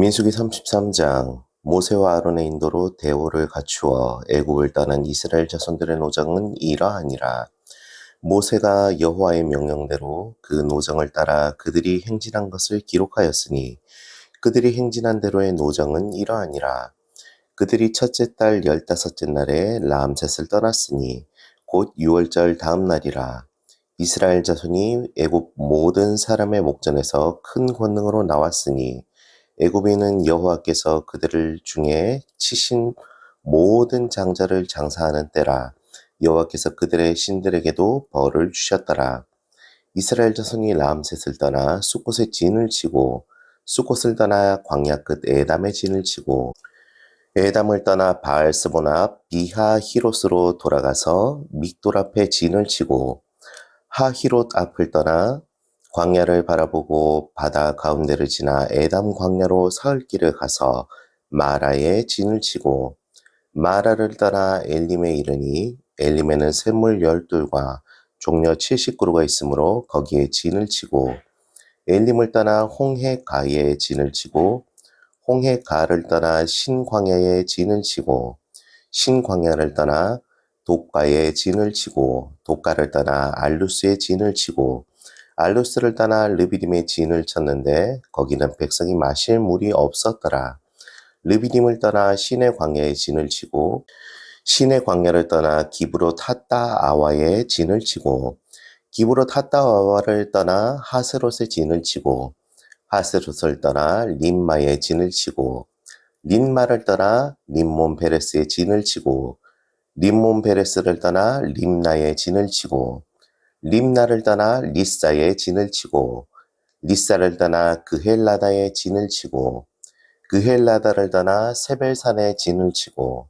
민수기 33장 모세와 아론의 인도로 대오를 갖추어 애굽을 떠난 이스라엘 자손들의 노정은 이러하니라. 모세가 여호와의 명령대로 그 노정을 따라 그들이 행진한 것을 기록하였으니 그들이 행진한 대로의 노정은 이러하니라. 그들이 첫째 달 열다섯째 날에 라암셋을 떠났으니 곧 유월절 다음 날이라. 이스라엘 자손이 애굽 모든 사람의 목전에서 큰 권능으로 나왔으니 애굽에는 여호와께서 그들을 중에 치신 모든 장자를 장사하는 때라 여호와께서 그들의 신들에게도 벌을 주셨더라. 이스라엘 자손이 라암셋을 떠나 숫곳에 진을 치고 숫곳을 떠나 광야 끝 에담에 진을 치고 에담을 떠나 바알스본 앞 비하 히롯으로 돌아가서 믹돌 앞에 진을 치고 하히롯 앞을 떠나 광야를 바라보고 바다 가운데를 지나 에담 광야로 사흘 길을 가서 마라에 진을 치고 마라를 따라 엘림에 이르니 엘림에는 샘물 열둘과 종려 칠십 그루가 있으므로 거기에 진을 치고 엘림을 떠나 홍해 가에 진을 치고 홍해 가를 떠나 신광야에 진을 치고 신광야를 떠나 독가에 진을 치고 독가를 떠나 알루스에 진을 치고 알루스를 떠나 르비딤에 진을 쳤는데 거기는 백성이 마실 물이 없었더라. 르비딤을 떠나 신의 광야에 진을 치고 신의 광야를 떠나 기브로 탔다 아와에 진을 치고 기브로 탔다 아와를 떠나 하스롯에 진을 치고 하스롯을 떠나 림마에 진을 치고 림마를 떠나 림몬 베레스에 진을 치고 림몬 베레스를 떠나 림나에 진을 치고 림나를 떠나 리사에 진을 치고 리사를 떠나 그헬라다에 진을 치고 그헬라다를 떠나 세벨산에 진을 치고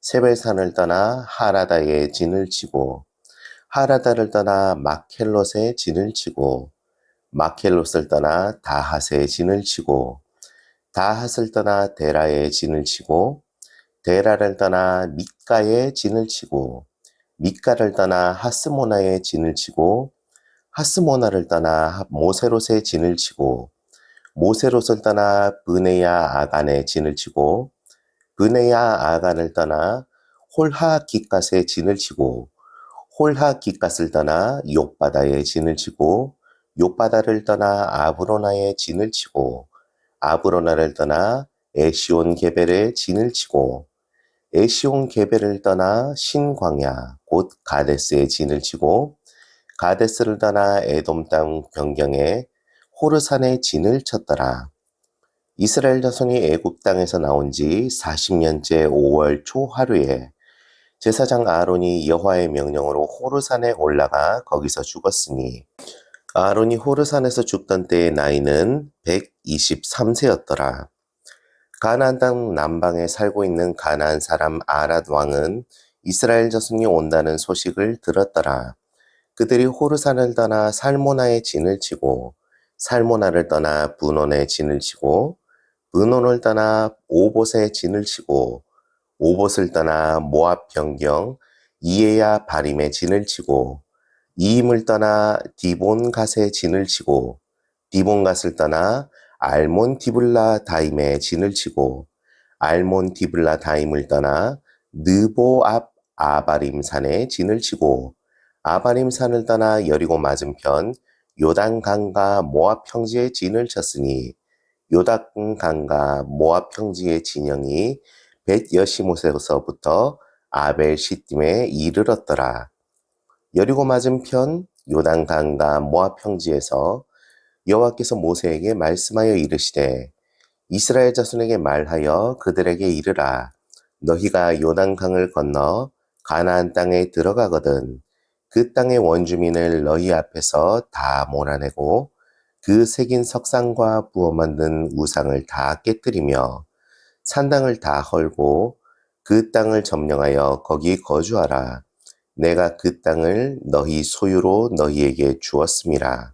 세벨산을 떠나 하라다에 진을 치고 하라다를 떠나 마켈롯에 진을 치고 마켈롯을 떠나 다핫에 진을 치고 다핫을 떠나 데라에 진을 치고 데라를 떠나 밑가에 진을 치고 밑가를 떠나 하스모나에 진을 치고 하스모나를 떠나 모세롯에 진을 치고 모세롯을 떠나 브네야 아간에 진을 치고 브네야 아간을 떠나 홀하 기갓에 진을 치고 홀하 기갓을 떠나 욕바다에 진을 치고 욕바다를 떠나 아브로나에 진을 치고 아브로나를 떠나 에시온 게벨에 진을 치고 에시온 게벨을 떠나 신광야 곧 가데스에 진을 치고 가데스를 떠나 에돔 땅 변경에 호르산에 진을 쳤더라. 이스라엘 자손이 애굽 땅에서 나온 지 40년째 5월 초 하루에 제사장 아론이 여호와의 명령으로 호르산에 올라가 거기서 죽었으니 아론이 호르산에서 죽던 때의 나이는 123세였더라. 가나안 땅 남방에 살고 있는 가나안 사람 아랏 왕은 이스라엘 자손이 온다는 소식을 들었더라. 그들이 호르산을 떠나 살모나에 진을 치고 살모나를 떠나 분원에 진을 치고 분원을 떠나 오봇에 진을 치고 오봇을 떠나 모압 변경 이에야 바림에 진을 치고 이임을 떠나 디본갓에 진을 치고 디본갓을 떠나 알몬 디블라 다임에 진을 치고 알몬 디블라 다임을 떠나 느보 앞 아바림 산에 진을 치고 아바림 산을 떠나 여리고 맞은편 요단 강과 모압 평지에 진을 쳤으니 요단 강과 모압 평지의 진영이 벳 여시못에서부터 아벨 시딤에 이르렀더라. 여리고 맞은편 요단 강과 모압 평지에서 여호와께서 모세에게 말씀하여 이르시되 이스라엘 자손에게 말하여 그들에게 이르라 너희가 요단 강을 건너 가나안 땅에 들어가거든 그 땅의 원주민을 너희 앞에서 다 몰아내고 그 새긴 석상과 부어 만든 우상을 다 깨뜨리며 산당을 다 헐고 그 땅을 점령하여 거기 거주하라. 내가 그 땅을 너희 소유로 너희에게 주었음이라.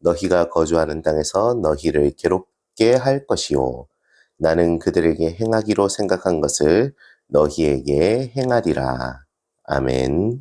너희가 거주하는 땅에서 너희를 괴롭게 할 것이요 나는 그들에게 행하기로 생각한 것을 너희에게 행하리라. 아멘.